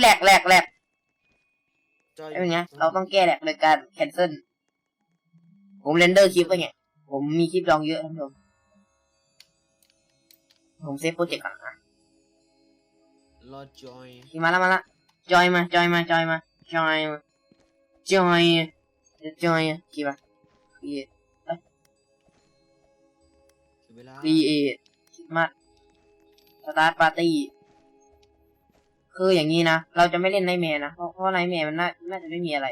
แหลกแหลกแหลกจอยไอ้เป็นไงเราต้องแก้แหลกโดยการแคนเซิลผมเรนเดอร์คลิปไว้ไงผมมีคลิปลองเยอะท่านผู้ชมผมเซฟโปรเจกต์ก่อนนะรอจอยที่มาแล้วมาละจอยมาจอยมาจอยมาจอยมาจอยจอยกี่ปะคีเสียเวลาคีเอมาสตาร์ทปาร์ตี้ คืออย่างนี้นะ เราจะไม่เล่นไนแมร์นะ เพราะเพราะไนแมร์มันน่าน่าจะไม่มีอะไร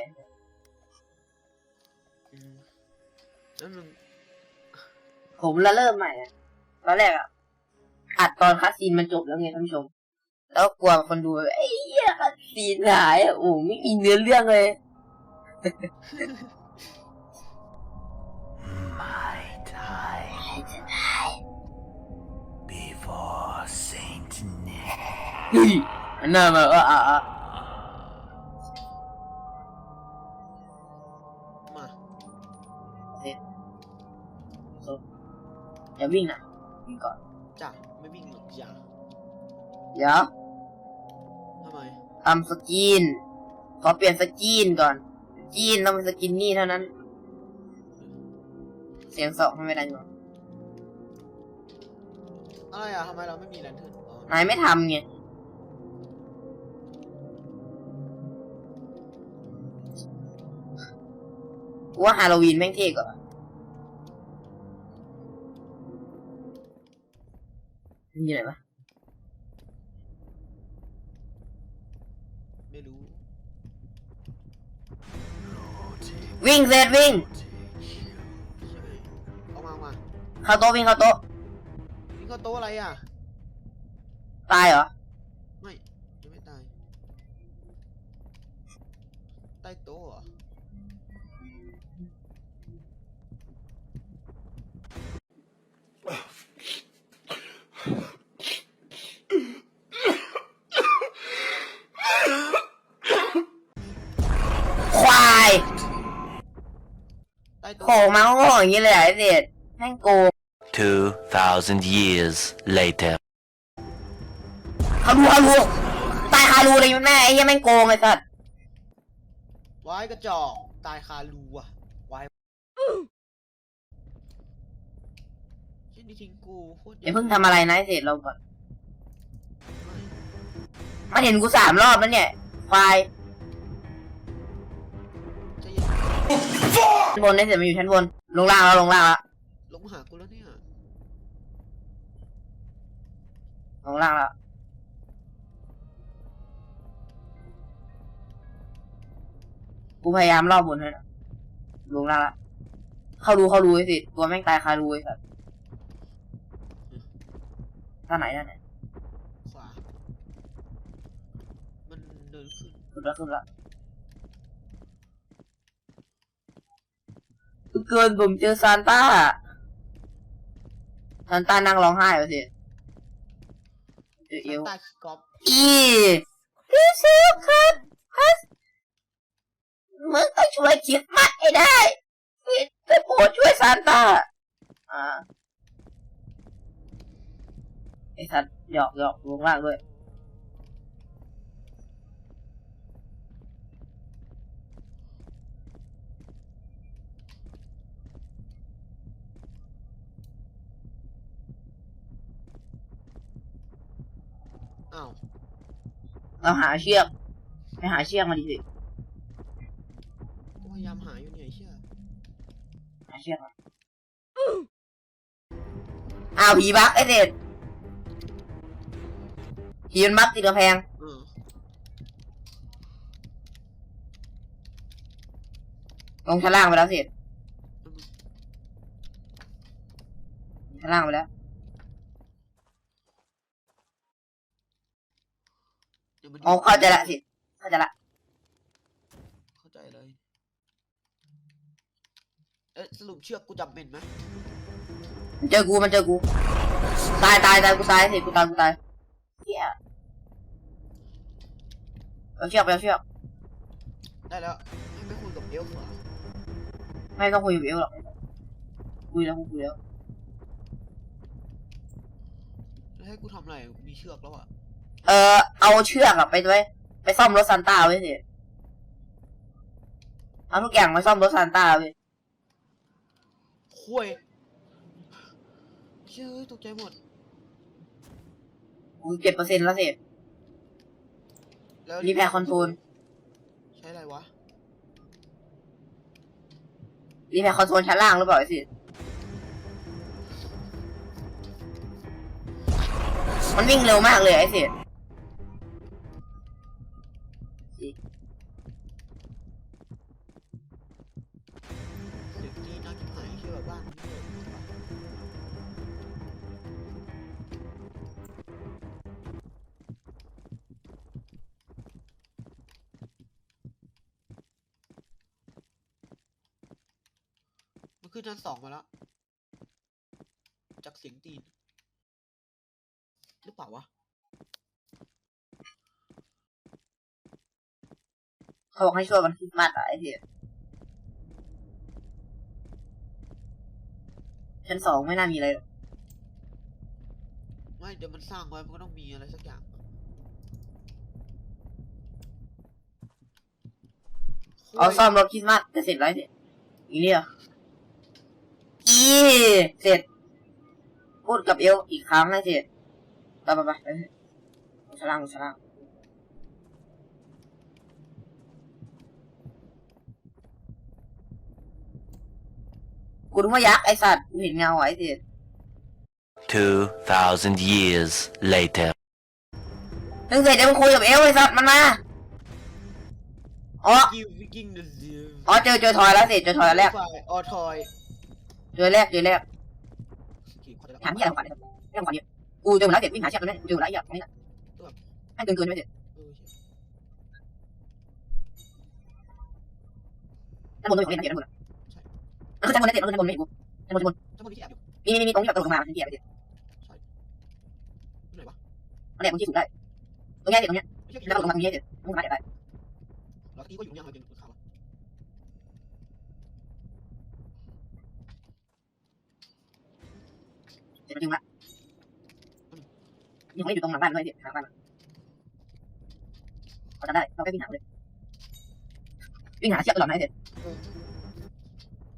อืมแล้วมึงผมละเริ่มใหม่อะตอนแรกอะอัดตอนคัสซีนมันจบแล้วไงท่านผู้ชม แล้วกลัวคนดูแบบไอ้เหี้ยคัสซีนหายอะโอ้ไม่มีเนื้อเรื่องเลย My time before Saint Nick. เฮ้ย อันน่ามาเอออะอะมาอย่าวิ่งนะวิ่งก่อนจ้ะไม่วิ่งหรอกจ้ะเดี๋ยวทำไมทำสกินขอเปลี่ยนสกินก่อนสกินต้องเป็นสกินนี่เท่านั้น เสียงสองไม่ได้อยู่อะไรอะทำไมเราไม่มีแลนเทิร์นอ๋อนายไม่ทำไง กูว่าฮาโลวีนแม่งเท่กว่ามีอะไรปะไม่รู้ วิ่งเสร็จวิ่งใช่ไหมเอามาเอามาเข้าโต๊ะวิ่งเข้าโต๊ะ นี่ก็โต๊ะอะไรอะ ตายเหรอ ไม่ยังไม่ตาย ใต้โต๊ะเหรอ โผล่โต๊ะมาโง่อย่างนี้เลยเหรอไอ้เด็ดแม่งโกง2,000 years later. เขาดูเขาดูตายคารูเลยแม่ไอ้เหี้ยังแม่งโกงไอ้สัสวายกระจอกตายคารูอะวายชิ้นนี้ทิ้งกูโคตรอย่าเพิ่งทำอะไรนะไอ้เด็ดเราก่อนมันเห็นกูสามรอบแล้วเนี่ยควาย ชั้นบนไอ้เด็ดมันอยู่ชั้นบน ลงล่างแล้วลงล่างแล้วลงมาหากูแล้วเนี่ยลงล่างแล้วกูพยายามรอบบนให้นะลงล่างแล้วเขาดูเขาดูไอ้สิตัวแม่งตายคารูไอ้สัสท่าไหนท่าไหนขวา มันเดินขึ้น ขึ้นแล้วขึ้นแล้ว เกินผมเจอซานต้าซานต้านั่งร้องไห้ไปสิเจอเอวตาขี้กอฟอีพี่ซื้อครับฮัสมึงต้องช่วยคิดมัดให้ได้พี่ไปโปรดช่วยซานต้าอ่าไอ้สัตว์หยอกหยอกลงล่างด้วย อ้าวเราหาเชือกไปหาเชือกมาดิสิกูพยายามหาอยู่เนี่ยไอ้เชื่อหาเชือกมาอ้าวผีบักไอ้เด็ดผีมันบักติดกระแพงเออลงชั้นล่างไปแล้วสิชั้นล่างไปแล้ว ดี๋ยวมันอ๋อเข้าใจละสิเข้าใจละเข้าใจเลย เอ๊ะสรุปเชือกกูจำเป็นไหมมันเจอกูมันเจอกู ตายตายตายกูตายสิกูตายกูตายเฮียเอาเชือกไปเอาเชือกได้แล้วให้ไม่คุยกับเอลฟ์เหรอไม่ต้องคุยกับเอลหรอกคุยแล้วกูคุยแล้วแล้วให้กูทำอะไรกูมีเชือกแล้วอะเออ เอาเชือกอะไปด้วยไปไปซ่อมรถซานต้าไว้สิเอาทุกอย่างไปซ่อมรถซานต้าไว้คุยเชื่อตกใจหมดกูเจ็ดเปอร์เซ็นต์แล้วสิแล้วรีแพร์คอนโทรลใช้อะไรวะรีแพร์คอนโทรลชั้นล่างหรือเปล่าไอ้สิมันวิ่งเร็วมากเลยไอ้สิ มันขึ้นชั้นสองมาแล้ว จากเสียงตีน หรือเปล่าวะ เขาบอกให้ช่วยวันคริสต์มาสอะไอ้สิชั้นสองไม่น่ามีอะไรหรอกไม่เดี๋ยวมันสร้างไว้มันก็ต้องมีอะไรสักอย่างเอาซ่อมรถคริสต์มาสจะเสร็จแล้วสิอีเนี่ย อีเสร็จ พูดกับเอลอีกครั้งนะสิไปไปไปไปชั้นล่างชั้นล่างกูรู้ว่ายักษ์ไอสัตว์กูเห็นเงาไว้สิ2,000 years later. นึกเสร็จเดี๋ยวมึงคุยกับเอลไอสัตว์มันมาอ๋อยิววิกิ้งเดอะซิลอ๋อเจอเจอทอยแล้วสิเจอทอยแล้วออทอย เจอแรกเจอแรกขี่ควายถามที่อะไรของขวัญนะครับเรื่องของขวัญเนี่ยกูเจอหมดแล้วเด็กวิ่งหาเชือกตรงนี้กูเจอหมดแล้วไอ้เหี้ยตรงนี้น่ะให้เกินเกินไปเด็ดเออใช่ด้านบนตรงนี้ของเล่นนะเด็ดด้านบนอะมันคือด้านบนนะเด็ดด้านบนไม่เห็นกูด้านบนด้านบนทั้งหมดที่แอบอยู่มีมีมีตรงที่แบบตกลงมามันเหี้ยไปเด็ดที่ไหนวะมันแหลกมันที่สุดได้ตรงนี้เด็ดตรงนี้ไม่ใช่แล้วก็ตกลงมาตรงนี้เด็ดมึงสามารถเด็ดได้เราตะกี้ก็อยู่เนี่ยเราเป็นขา เด็ดมันจริงละมีของเล่นอยู่ตรงหลังบ้านด้วยเด็ดหลังบ้านเขาจะได้เราแค่วิ่งหาเลยวิ่งหาเชือกตลอดนะเด็ด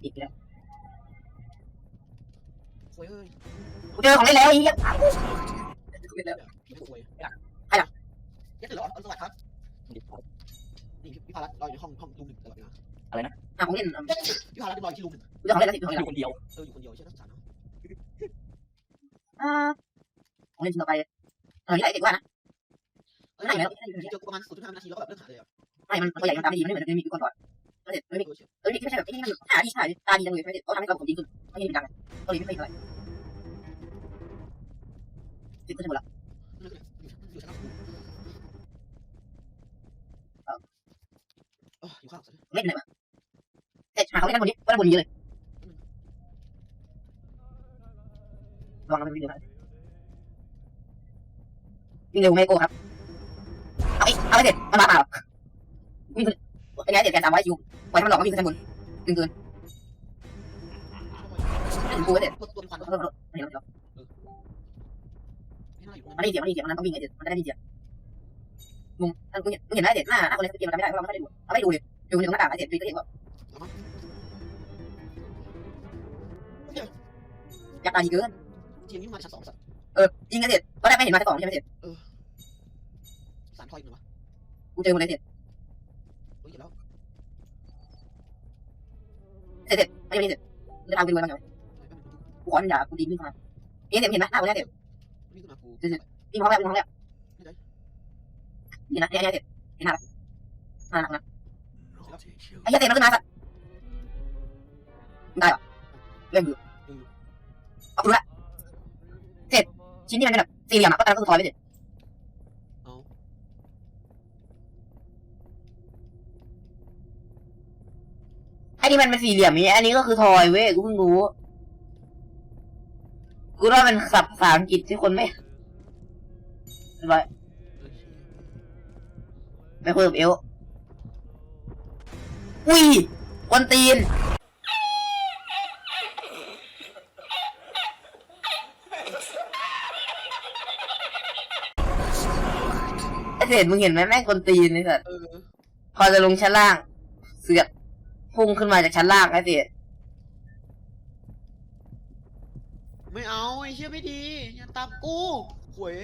อีกแล้วคุยเอ้ยกูเจอของเล่นแล้วไอ้เหี้ยผีไม่คุยยัดเหรออันสวัสดิ์ครับนี่พี่พารัตรออยู่ในห้องห้องรูมหนึ่งตลอดเวลาหาของเล่นอะพี่พารัตรออยู่ที่รูมหนึ่งกูเจอของเล่นแล้วสิของเล่นอยู่คนเดียวเอออยู่คนเดียวใช่ไหมสารเนาะอ่า ของเล่นชิ้นต่อไปเออนี่แหละเด็กว่านะเออเจอประมาณศูนย์จุดห้านาทีแล้วก็แบบเลิกหาเลยอะไม่มันตัวใหญ่มันตามไม่ดีมันไม่เหมือนเดิมมีก่อนก่อนเด็ดไม่มีเออนี่ไม่ใช่แบบไอ้นี่มันหาที่ถ่ายตาดีจังเลยไม่ใช่เขาทำให้เราผมดีขึ้นไม่ใช่เป็นดังเกาหลีไม่ค่อยเท่าไหร่สิบก็จะหมดละอยู่ชั้นเอออยู่ข้างสันเล่นไหนวะแต่หาเขาเล่นกันบนนี้ก็ได้บนนี้เลย ระวังมันวิ่งเร็วนะวิ่งเร็วไม่โก้ครับเอาอีกเอาไปเด็ดมันมาเปล่าวิ่งขึ้นเป็นไงเด็ดแกสามไว้ยูปล่อยมันหลอกมันวิ่งขึ้นบนตึงเกินถึงกูเด็ดตัวตัวควันรถรถรถเดี๋ยวเดี๋ยวไม่น่าอยู่มันได้เสียงมันได้เสียงมันต้องวิ่งไงเด็ดมันจะได้ยินเสียงมุมมึงเห็นไหมเด็ดหน้าหน้าคนในสเกมมันจำไม่ได้เพราะเราไม่ได้ดูเราไม่ดูเลยดูในตรงหน้าต่างไอ้เด็ดดูก็เห็นว่ายักษ์ตาดีเกิน ทีมนี้มาชั้นสองสัตว์เออยิงไอ้เด็ดตอนแรกไม่เห็นมาแต่ก่อนใช่ไหมเด็ดสารทอยหนึ่งวะกูเจอหมดเลยเด็ดเฮ้ยเดี๋ยวแล้วเด็ดเด็ดไม่ใช่เด็ดจะทำเป็นรวยบ้างไหมกูขอมันอย่ากูดีวิ่งเข้ามาเด็ดเห็นไหมหน้าคนนี้เด็ดวิ่งขึ้นมากูวิ่งเข้ามาวิ่งเข้ามานี่นะเนี่ยเนี่ยเด็ดเห็นหน้าหน้าหนักนะไอ้เด็ดมันขึ้นมาสัตว์ได้ปะเล่นอยู่เอาดูละเด็ด ชิ้นนี้มันเป็นแบบสี่เหลี่ยมอะก็ตามก็คือทอยไปเด็ดเอาไอ้นี่มันเป็นสี่เหลี่ยมนี้อันนี้ก็คือทอยเว้ยกูเพิ่งรู้กูว่าเป็นศัพท์ภาษาอังกฤษที่คนไม่เรียบร้อยไปคุยกับเอลอุ้ยกวนตีน ไอ้ เสร็จมึงเห็นไหมแม่งกวนตีนไอ้สัสเออพอจะลงชั้นล่าง เสือกพุ่งขึ้นมาจากชั้นล่างไอ้เสร็จไม่เอาไอ้เชี่ยไม่ดีอย่าตามกูหวย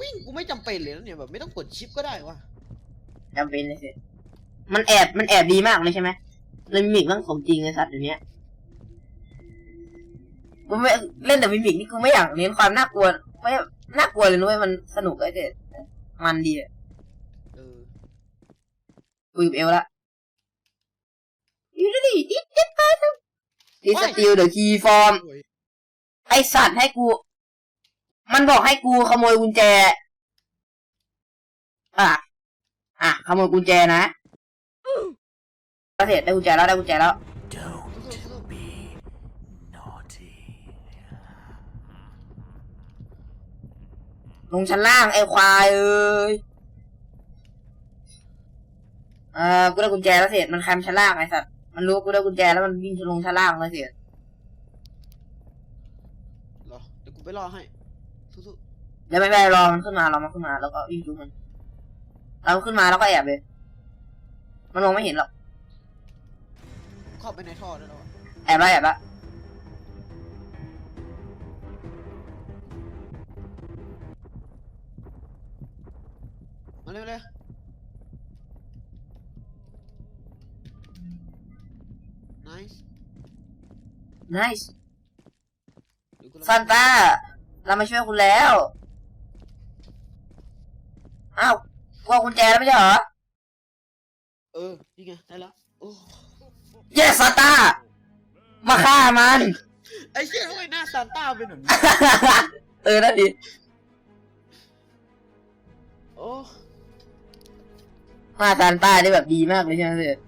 วิ่งกูไม่จำเป็นเลยนะเนี่ยแบบไม่ต้องกดชิปก็ได้วะจำเป็นไอ้เสร็จมันแอบมันแอบดีมากเลยใช่ไหมเลยมิมิกมันสมจริงไอ้สัสเดี๋ยวนี้กูไม่เล่นแต่มิมิกนี่กูไม่อยากเน้นความน่ากลัวไม่ น่ากลัวเลยนุ้ยมันสนุกไอ้เสร็จมันดีอะเออคุยกับเอลละอยู่ดิดิดิไปดิสติลเดอะคีย์ฟอร์มหวยไอสัตว์ให้กู มันบอกให้กูขโมยกุญแจ อะ อะ ขโมยกุญแจนะเสร็จได้กุญแจแล้วได้กุญแจแล้ว สู้ๆ be naughty. ลงชั้นล่างไอ้ควายเอ้ยเออกูได้กุญแจแล้วเสร็จมันแคมชั้นล่างไอ้สัตว์มันรู้ว่ากูได้กุญแจแล้วมันวิ่งลงชั้นล่างเลยเสร็จๆรอเดี๋ยวกูไปรอให้สู้แล้วไม่ไม่รอมันขึ้นมารอมันขึ้นมาแล้วก็วิ่งดูมัน เราขึ้นมาแล้วก็แอบเลยมันมองไม่เห็นหรอกๆเข้าไปในท่อได้แล้วอะแอบละแอบละ มาเร็วเลยน i c e nice เดี๋ยวกูลองซานต้า เรามาช่วยคุณแล้ว อ้าวกลัวกุญแจแล้วไม่ใช่เหรอ เออ นี่ไง ได้แล้ว โอ้ เยสซานต้า มาฆ่ามัน ไอ้เชี่ยทำไมหน้าซานต้าเป็นแบบนี้ เออนั่นดิโอ้ ผ้าซานต้าได้แบบดีมากเลยใช่ไหมเสร็จ